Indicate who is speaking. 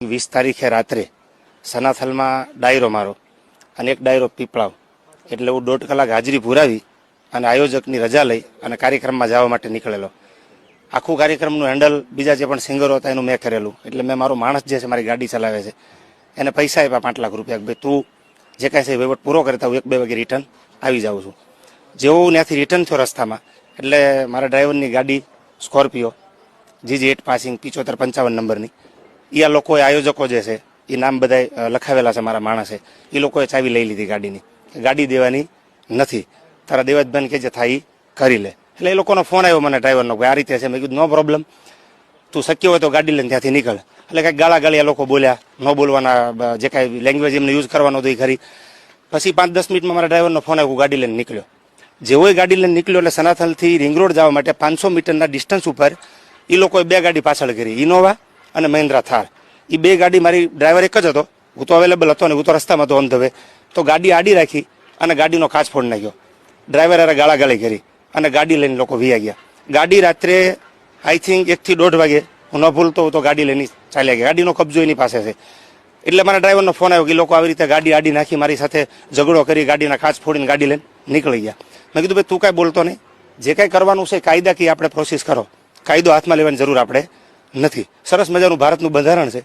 Speaker 1: વીસ તારીખે રાત્રે સનાથલમાં ડાયરો મારો અને એક ડાયરો પીપળાવ. એટલે હું દોઢ કલાક હાજરી પુરાવી અને આયોજકની રજા લઈ અને કાર્યક્રમમાં જવા માટે નીકળેલો. આખું કાર્યક્રમનું હેન્ડલ બીજા જે પણ સિંગરો હતા એનું મેં કરેલું. એટલે મેં મારો માણસ જે છે, મારી ગાડી ચલાવે છે, એને પૈસા આપ્યા પાંચ લાખ રૂપિયા. ભાઈ તું જે કાંઈ છે વહીવટ પૂરો કરતા હું એક બે વાગે રિટર્ન આવી જાઉં છું. જેવો હું ત્યાંથી રિટર્ન થયો રસ્તામાં, એટલે મારા ડ્રાઈવરની ગાડી સ્કોર્પિયો જીજી એટ પાસિંગ, પિચોતેર પંચાવન નંબરની. એ આ લોકોએ આયોજકો જે છે એ નામ બધા લખાવેલા છે મારા માણસે. એ લોકોએ ચાવી લઈ લીધી ગાડીની. ગાડી દેવાની નથી. તારા દેવતભાઈ કે જે થાય એ કરી લે. એટલે એ લોકોનો ફોન આવ્યો મને ડ્રાઈવરનો કે આ રીતે છે. મેં કીધું, નો પ્રોબ્લેમ. તું શક્ય હોય તો ગાડી લઈને ત્યાંથી નીકળ. એટલે કાંઈક ગાળા ગાળી એ લોકો બોલ્યા, ન બોલવાના જે કાંઈ લેંગ્વેજ એમને યુઝ કરવાનો હતો એ ખરી. પછી પાંચ દસ મિનિટમાં મારા ડ્રાઈવરનો ફોન આવ્યો, ગાડી લઈને નીકળ્યો. જેવો ગાડી લઈને નીકળ્યો એટલે સનાથલથી રિંગ રોડ જવા માટે પાંચસો મીટરના ડિસ્ટન્સ ઉપર એ લોકોએ બે ગાડી પાછળ કરી. ઇનોવા અને મહિન્દ્રા થાર એ બે ગાડી મારી ડ્રાઈવર એક જ હતો. હું તો અવેલેબલ હતો ને હું તો રસ્તામાં હતો ઓન ધ વે તો ગાડી આડી રાખી અને ગાડીનો કાચ ફોડ નાખ્યો. ડ્રાઈવર અરે ગાળા ગાળી કરી અને ગાડી લઈને લોકો વિયા ગયા. ગાડી રાત્રે આઈ થિંક એકથી દોઢ વાગે. હું ન ભૂલતો હું તો ગાડી લઈને ચાલ્યા ગયા. ગાડીનો કબજો એની પાસે છે. એટલે મારા ડ્રાઈવરનો ફોન આવ્યો કે લોકો આવી રીતે ગાડી આડી નાખી, મારી સાથે ઝઘડો કરી, ગાડીના કાચ ફોડીને ગાડી લઈને નીકળી ગયા. મેં કીધું, ભાઈ, તું કાંઈ બોલતો નહીં. જે કાંઈ કરવાનું છે કાયદાકીય આપણે પ્રોસેસ કરો. કાયદો હાથમાં લેવાની જરૂર આપણે. નથી. સરસ મજાનું ભારતનું બંધારણ છે.